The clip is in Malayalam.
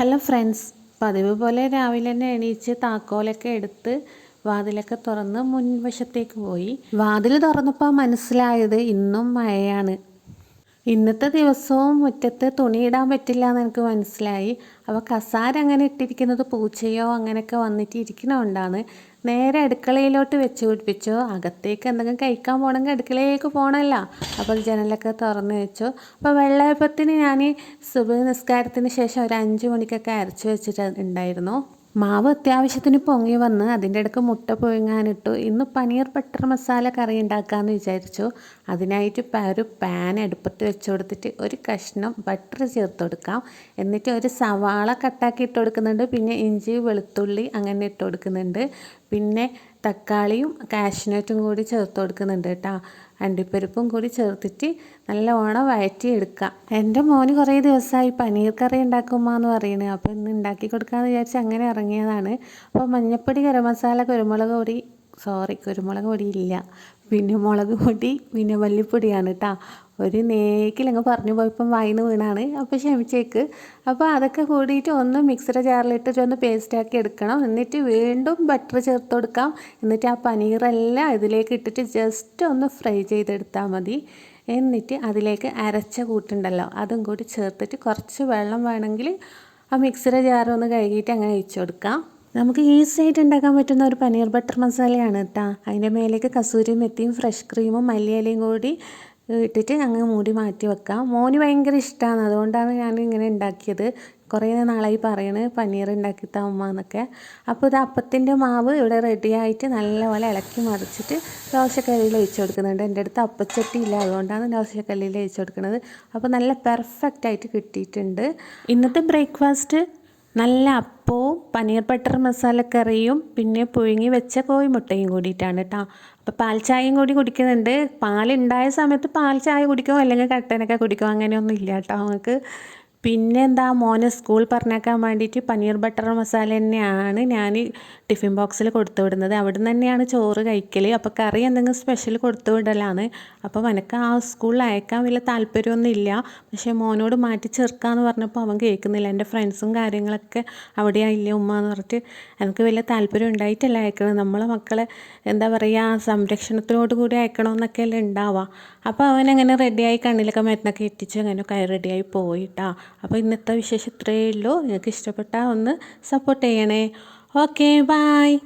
ഹലോ ഫ്രണ്ട്സ് പതിവ് പോലെ രാവിലെ തന്നെ എണീച്ച് താക്കോലൊക്കെ എടുത്ത് വാതിലൊക്കെ തുറന്ന് മുൻവശത്തേക്ക് പോയി. വാതിൽ തുറന്നപ്പോൾ മനസ്സിലായത് ഇന്നും മഴയാണ്. ഇന്നത്തെ ദിവസവും മുറ്റത്ത് തുണിയിടാൻ പറ്റില്ല എന്ന് എനിക്ക് മനസ്സിലായി. അപ്പോൾ കസാര അങ്ങനെ ഇട്ടിരിക്കുന്നത് പൂച്ചയോ അങ്ങനെയൊക്കെ വന്നിട്ട് ഇരിക്കണോണ്ടാണ് നേരെ അടുക്കളയിലോട്ട് വെച്ച് പിടിപ്പിച്ചു. അകത്തേക്ക് എന്തെങ്കിലും കഴിക്കാൻ പോകണമെങ്കിൽ അടുക്കളയിലേക്ക് പോകണമല്ല. അപ്പോൾ ജനലൊക്കെ തുറന്ന് വെച്ചു. അപ്പോൾ വെള്ളയപ്പത്തിന് ഞാൻ സുബ നിസ്കാരത്തിന് ശേഷം ഒരു അഞ്ച് മണിക്കൊക്കെ അരച്ച് വെച്ചിട്ട് ഉണ്ടായിരുന്നു. മാവ് അത്യാവശ്യത്തിന് പൊങ്ങി വന്ന് അതിന്റെ ഇടയ്ക്ക് മുട്ട പൊങ്ങാനിട്ടു ഇന്ന് പനീർ ബട്ടർ മസാല കറി ഉണ്ടാക്കാമെന്ന് വിചാരിച്ചു. അതിനായിട്ട് ഒരു പാൻ അടുപ്പത്ത് വെച്ച് കൊടുത്തിട്ട് ഒരു കഷ്ണം ബട്ടർ ചേർത്ത് കൊടുക്കാം. എന്നിട്ട് ഒരു സവാള കട്ടാക്കി ഇട്ട് കൊടുക്കുന്നുണ്ട്. പിന്നെ ഇഞ്ചി വെളുത്തുള്ളി അങ്ങനെ ഇട്ട് കൊടുക്കുന്നുണ്ട്. പിന്നെ തക്കാളിയും കാഷ്നട്ടും കൂടി ചേർത്ത് കൊടുക്കുന്നുണ്ട് കേട്ടോ. അണ്ടിപ്പരിപ്പും കൂടി ചേർത്തിട്ട് നല്ലവണ്ണം വഴറ്റിയെടുക്കുക. എന്റെ മോന് കുറേ ദിവസമായി പനീർ കറി ഉണ്ടാക്കുമ്പോൾ എന്ന് പറയുന്നത് അപ്പോൾ ഇന്ന് ഉണ്ടാക്കി കൊടുക്കാമെന്ന് വിചാരിച്ച് അങ്ങനെ ഇറങ്ങിയതാണ്. അപ്പോൾ മഞ്ഞൾപ്പൊടി ഗരം മസാല കുരുമുളക് പൊടി സോറി കുരുമുളക് പൊടി ഇല്ല. പിന്നെ മുളക് പൊടി പിന്നെ മല്ലിപ്പൊടിയാണ് കേട്ടോ. ഒരു നേക്കിലങ്ങ് പറഞ്ഞു പോയപ്പം വായിന്ന് വീണാണ്. അപ്പോൾ ക്ഷമിച്ചേക്ക്. അപ്പോൾ അതൊക്കെ കൂടിയിട്ട് ഒന്ന് മിക്സറെ ജാറിലിട്ടിട്ട് ഒന്ന് പേസ്റ്റാക്കി എടുക്കണം. എന്നിട്ട് വീണ്ടും ബട്ടർ ചേർത്ത് കൊടുക്കാം. എന്നിട്ട് ആ പനീറെല്ലാം ഇതിലേക്ക് ഇട്ടിട്ട് ജസ്റ്റ് ഒന്ന് ഫ്രൈ ചെയ്തെടുത്താൽ മതി. എന്നിട്ട് അതിലേക്ക് അരച്ച കൂട്ടുണ്ടല്ലോ അതും കൂടി ചേർത്തിട്ട് കുറച്ച് വെള്ളം വേണമെങ്കിൽ ആ മിക്സറെ ജാറൊന്ന് കഴുകിയിട്ട് അങ്ങനെ ഒഴിച്ചു കൊടുക്കാം. നമുക്ക് ഈസി ആയിട്ട് ഉണ്ടാക്കാൻ പറ്റുന്ന ഒരു പനീർ ബട്ടർ മസാലയാണ് കേട്ടോ അതിന്റെ മേലേക്ക് കസൂരി മെത്തിയും ഫ്രഷ് ക്രീമും മല്ലിയിലയും കൂടി ഇട്ടിട്ട് ഞങ്ങൾ മൂടി മാറ്റി വെക്കാം. മോന് ഭയങ്കര ഇഷ്ടമാണ് അതുകൊണ്ടാണ് ഞാൻ ഇങ്ങനെ ഉണ്ടാക്കിയത്. കുറേ നാളായി പറയണ് പനീർ ഉണ്ടാക്കി തമ്മ എന്നൊക്കെ. അപ്പോൾ ഇത് അപ്പത്തിന്റെ മാവ് ഇവിടെ റെഡിയായിട്ട് നല്ലപോലെ ഇളക്കി മറിച്ചിട്ട് ദോശക്കല്ലിൽ ഒഴിച്ച് കൊടുക്കുന്നുണ്ട്. എന്റെ അടുത്ത് അപ്പച്ചട്ടി ഇല്ല. അതുകൊണ്ടാണ് ദോശക്കല്ലിൽ ഒഴിച്ച് കൊടുക്കുന്നത്. അപ്പോൾ നല്ല പെർഫെക്റ്റ് ആയിട്ട് കിട്ടിയിട്ടുണ്ട്. ഇന്നത്തെ ബ്രേക്ക്ഫാസ്റ്റ് നല്ല അപ്പവും പനീർ ബട്ടർ മസാലക്കറിയും പിന്നെ പുഴുങ്ങി വെച്ച കോഴിമുട്ടയും കൂടിയിട്ടാണ് കേട്ടോ അപ്പോൾ പാൽ ചായയും കൂടി കുടിക്കുന്നുണ്ട്. പാലുണ്ടായ സമയത്ത് പാൽ ചായ കുടിക്കും അല്ലെങ്കിൽ കട്ടനൊക്കെ കുടിക്കും അങ്ങനെയൊന്നും ഇല്ല കേട്ടോ നമുക്ക് പിന്നെ എന്താ മോനെ സ്കൂൾ പറഞ്ഞേക്കാൻ വേണ്ടിയിട്ട് പനീർ ബട്ടർ മസാല തന്നെയാണ് ഞാൻ ടിഫിൻ ബോക്സിൽ കൊടുത്തു വിടുന്നത്. അവിടെ നിന്ന് തന്നെയാണ് ചോറ് കഴിക്കൽ അപ്പോൾ കറി എന്തെങ്കിലും സ്പെഷ്യൽ കൊടുത്തു വിടലാണ്. അപ്പോൾ എനിക്ക് ആ സ്കൂളിൽ അയക്കാൻ വലിയ താല്പര്യമൊന്നും ഇല്ല പക്ഷേ മോനോട് മാറ്റി ചേർക്കാമെന്ന് പറഞ്ഞപ്പോൾ അവൻ കേൾക്കുന്നില്ല. എന്റെ ഫ്രണ്ട്സും കാര്യങ്ങളൊക്കെ അവിടെയാണ് ഇല്ല ഉമ്മ എന്ന് പറഞ്ഞിട്ട് എനിക്ക് വലിയ താല്പര്യം ഉണ്ടായിട്ടല്ല അയക്കണം നമ്മളെ മക്കളെ എന്താ പറയുക സംരക്ഷണത്തിനോട് കൂടി അയക്കണമെന്നൊക്കെ അല്ലേ ഉണ്ടാവുക. അപ്പോൾ അവൻ അങ്ങനെ റെഡിയായി കണ്ണിലൊക്കെ മരുന്നൊക്കെ എത്തിച്ച് അങ്ങനെ റെഡിയായി പോയിട്ടാ അപ്പോൾ ഇന്നത്തെ വിശേഷം ഇത്രയേ ഉള്ളൂ. നിങ്ങൾക്ക് ഇഷ്ടപ്പെട്ടാൽ ഒന്ന് സപ്പോർട്ട് ചെയ്യണേ. Okay bye